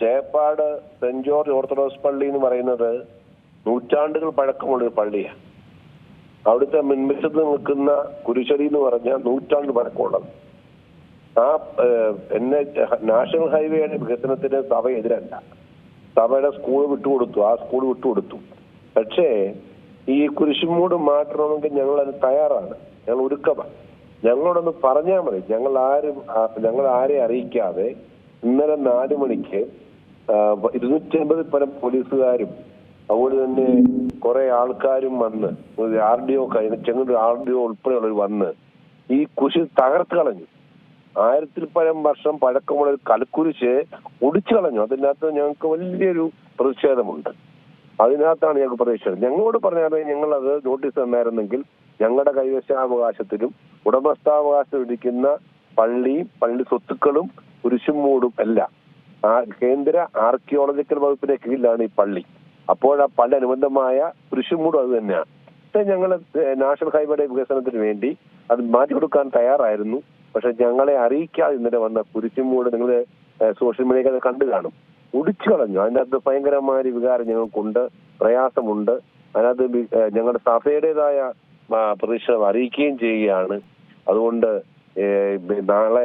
Cheppad saint George orthodox പള്ളി എന്ന് പറയുന്നത് നൂറ്റാണ്ടുകൾ പഴക്കമുള്ള ഒരു പള്ളിയാണ് അവിടുത്തെ മുൻവശത്ത് നിൽക്കുന്ന കുരിശടി എന്ന് പറഞ്ഞ നൂറ്റാണ്ട് പഴക്കമുള്ളത്. ആ എന്നെ നാഷണൽ ഹൈവേയുടെ വികസനത്തിന് സഭ എതിരല്ല. സഭയുടെ സ്കൂൾ വിട്ടുകൊടുത്തു. ആ സ്കൂൾ വിട്ടുകൊടുത്തു. പക്ഷേ ഈ കുരിശുമൂട് മാറ്റണമെങ്കിൽ ഞങ്ങൾ അത് തയ്യാറാണ്. ഞങ്ങൾ ഒരുക്കമാണ്. ഞങ്ങളോടൊന്ന് പറഞ്ഞാൽ മതി. ഞങ്ങൾ ആരും ഞങ്ങൾ ആരെ അറിയിക്കാതെ ഇന്നലെ നാല് മണിക്ക് ഇരുന്നൂറ്റി അമ്പത് പരം പോലീസുകാരും അതുപോലെ തന്നെ കുറെ ആൾക്കാരും വന്ന് R D O Chengannur R D O ഉൾപ്പെടെയുള്ളവർ വന്ന് ഈ കുശി തകർത്ത് കളഞ്ഞു. ആയിരത്തിൽ പരം വർഷം പഴക്കമുള്ള ഒരു കൽക്കുരിശ് ഒടിച്ചു കളഞ്ഞു. അതിനകത്ത് ഞങ്ങൾക്ക് വലിയൊരു പ്രതിഷേധമുണ്ട്. അതിനകത്താണ് ഞങ്ങൾക്ക് പ്രതിഷേധം. ഞങ്ങളോട് പറഞ്ഞാൽ ഞങ്ങൾ അത് നോട്ടീസ് തന്നായിരുന്നെങ്കിൽ ഞങ്ങളുടെ കൈവശാവകാശത്തിലും ഉടമസ്ഥാവകാശം ഇരിക്കുന്ന പള്ളിയും പള്ളി സ്വത്തുക്കളും കുരിശും മൂടും എല്ലാം. ആ കേന്ദ്ര ആർക്കിയോളജിക്കൽ വകുപ്പിന്റെ കീഴിലാണ് ഈ പള്ളി. അപ്പോൾ ആ പള്ളി അനുബന്ധമായ കൃഷിമൂടും അത് തന്നെയാണ് ഞങ്ങൾ നാഷണൽ ഹൈവേയുടെ വികസനത്തിന് വേണ്ടി അത് മാറ്റി കൊടുക്കാൻ തയ്യാറായിരുന്നു. പക്ഷെ ഞങ്ങളെ അറിയിക്കാതെ ഇന്നലെ വന്ന കുരിശുമൂട് നിങ്ങൾ സോഷ്യൽ മീഡിയയിൽ അത് കണ്ടു കാണും. ഒടിച്ചു കളഞ്ഞു. അതിനകത്ത് ഭയങ്കരമായ ഒരു വികാരം ഞങ്ങൾക്കുണ്ട്. പ്രയാസമുണ്ട്. അതിനകത്ത് ഞങ്ങളുടെ സഭയുടേതായ പ്രതിഷേധം അറിയിക്കുകയും ചെയ്യുകയാണ്. അതുകൊണ്ട് നാളെ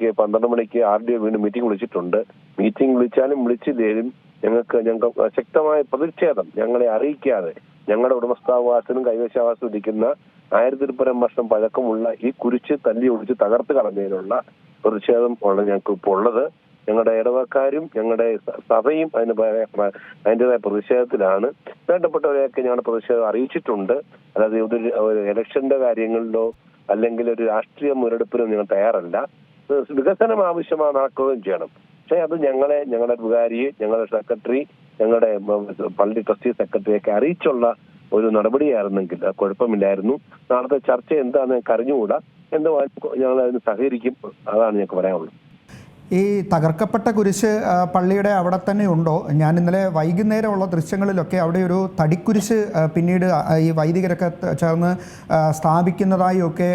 ഉച്ചയ്ക്ക് പന്ത്രണ്ട് മണിക്ക് ആർ ഡി വീണ്ടും മീറ്റിംഗ് വിളിച്ചിട്ടുണ്ട്. മീറ്റിംഗ് വിളിച്ചാലും വിളിച്ചില്ലേലും ഞങ്ങൾക്ക് ഞങ്ങൾക്ക് ശക്തമായ പ്രതിഷേധം ഞങ്ങളെ അറിയിക്കാതെ ഞങ്ങളുടെ ഉടമസ്ഥാവകാശത്തിനും കൈവശാവകാശം ഇരിക്കുന്ന ആയിരത്തിൽ പരം വർഷം പഴക്കമുള്ള ഈ കുരിച്ച് തല്ലി ഒടിച്ച് തകർത്ത് കളഞ്ഞതിനുള്ള പ്രതിഷേധം ആണ് ഞങ്ങൾക്ക് ഇപ്പോൾ ഉള്ളത്. ഞങ്ങളുടെ ഇടവക്കാരും ഞങ്ങളുടെ സഭയും അതിന് പ- പ്രതിഷേധത്തിലാണ്. വേണ്ടപ്പെട്ടവരെയൊക്കെ ഞങ്ങളുടെ പ്രതിഷേധം അറിയിച്ചിട്ടുണ്ട്. അതായത് ഒരു ഇലക്ഷന്റെ കാര്യങ്ങളിലോ അല്ലെങ്കിൽ ഒരു രാഷ്ട്രീയ മുരടിപ്പിനോ ഞങ്ങൾ തയ്യാറല്ല. വികസനം ആവശ്യമാണ് നടക്കുകയും ചെയ്യണം. പക്ഷേ അത് ഞങ്ങളെ ഞങ്ങളുടെ വികാരിയെ ഞങ്ങളുടെ സെക്രട്ടറി ഞങ്ങളുടെ പള്ളി ട്രസ്റ്റി സെക്രട്ടറിയൊക്കെ അറിയിച്ചുള്ള ഒരു നടപടിയായിരുന്നെങ്കിൽ കുഴപ്പമില്ലായിരുന്നു. നാളത്തെ ചർച്ച എന്താണെന്ന് ഞങ്ങൾക്ക് അറിഞ്ഞുകൂടാ എന്തോ ഞങ്ങൾ അതിന് സഹകരിക്കും അതാണ് ഞങ്ങൾക്ക് പറയാനുള്ളത്. ഈ തകർക്കപ്പെട്ട കുരിശ് പള്ളിയുടെ അവിടെ തന്നെ ഉണ്ടോ? ഞാൻ ഇന്നലെ വൈകുന്നേരമുള്ള ദൃശ്യങ്ങളിലൊക്കെ അവിടെ ഒരു തടിക്കുരിശ് പിന്നീട് ഈ വൈദികരൊക്കെ ചേർന്ന് സ്ഥാപിക്കുന്നതായും ഒക്കെ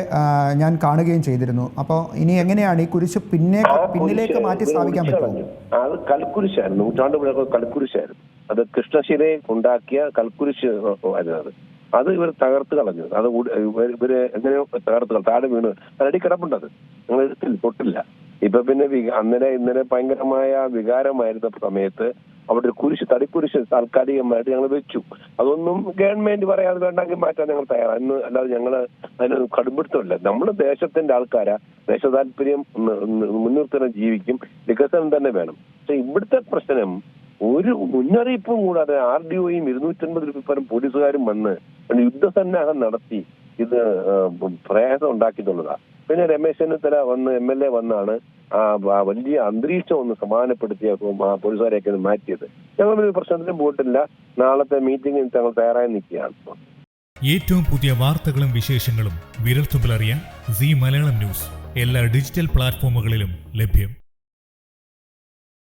ഞാൻ കാണുകയും ചെയ്തിരുന്നു. അപ്പോൾ ഇനി എങ്ങനെയാണ് ഈ കുരിശ് പിന്നെ പിന്നിലേക്ക് മാറ്റി സ്ഥാപിക്കാൻ പറ്റുമോ? അത് കൽക്കുരിശായിരുന്നു. നൂറ്റാണ്ട് പഴക്കം കൽക്കുരിശായിരുന്നു. അത് കൃഷ്ണശിലയെ ഉണ്ടാക്കിയ കൽക്കുരിശ് ആയിരുന്നു അത്. അത് ഇവർ തകർത്ത് കളഞ്ഞു. അത് ഇവർ എങ്ങനെയോ തകർത്ത് താഴെ വീണ്. റെഡി കിടപ്പുണ്ടത് ഞങ്ങൾ എടുത്തില്ല തൊട്ടില്ല. ഇപ്പൊ പിന്നെ അന്നലെ ഇന്നലെ ഭയങ്കരമായ വികാരമായിരുന്ന സമയത്ത് അവിടെ ഒരു കുരിശ് തടിക്കുരിശ് താൽക്കാലികമായിട്ട് ഞങ്ങൾ വെച്ചു. അതൊന്നും ഗവൺമെന്റ് പറയാതെ വേണ്ടെങ്കിൽ മാറ്റാൻ ഞങ്ങൾ തയ്യാറാണ്. ഇന്ന് അല്ലാതെ ഞങ്ങൾ അതിന് കടുംപിടുത്തമില്ല. നമ്മൾ ദേശത്തിന്റെ ആൾക്കാരാ ദേശ താല്പര്യം മുൻനിർത്തണം ജീവിക്കും. വികസനം തന്നെ വേണം. പക്ഷെ ഇവിടുത്തെ പ്രശ്നം ഒരു മുന്നറിയിപ്പും കൂടാതെ ആർ ഡി ഒയും ഇരുന്നൂറ്റൻപത് രൂപ പരം പോലീസുകാരും വന്ന് യുദ്ധസന്നാഹം നടത്തി ഇത് പ്രയാസം ഉണ്ടാക്കിയിട്ടുള്ളതാ. പിന്നെ രമേശ് ചെന്നിത്തല വന്ന് എം എൽ എ വന്നാണ് ആ വലിയ അന്തരീക്ഷം ഒന്ന് സമാനപ്പെടുത്തിയ പോലീസുകാരെയൊക്കെ ഒന്ന് മാറ്റിയത്. ഞങ്ങൾ ഒരു പ്രശ്നത്തിനും പോയിട്ടില്ല. നാളത്തെ മീറ്റിംഗിൽ ഞങ്ങൾ തയ്യാറായി നിൽക്കുകയാണ്. ഏറ്റവും പുതിയ വാർത്തകളും വിശേഷങ്ങളും വിരൽത്തുമ്പിലറിയാൻ സി മലയാളം ന്യൂസ്. എല്ലാ ഡിജിറ്റൽ പ്ലാറ്റ്ഫോമുകളിലും ലഭ്യം.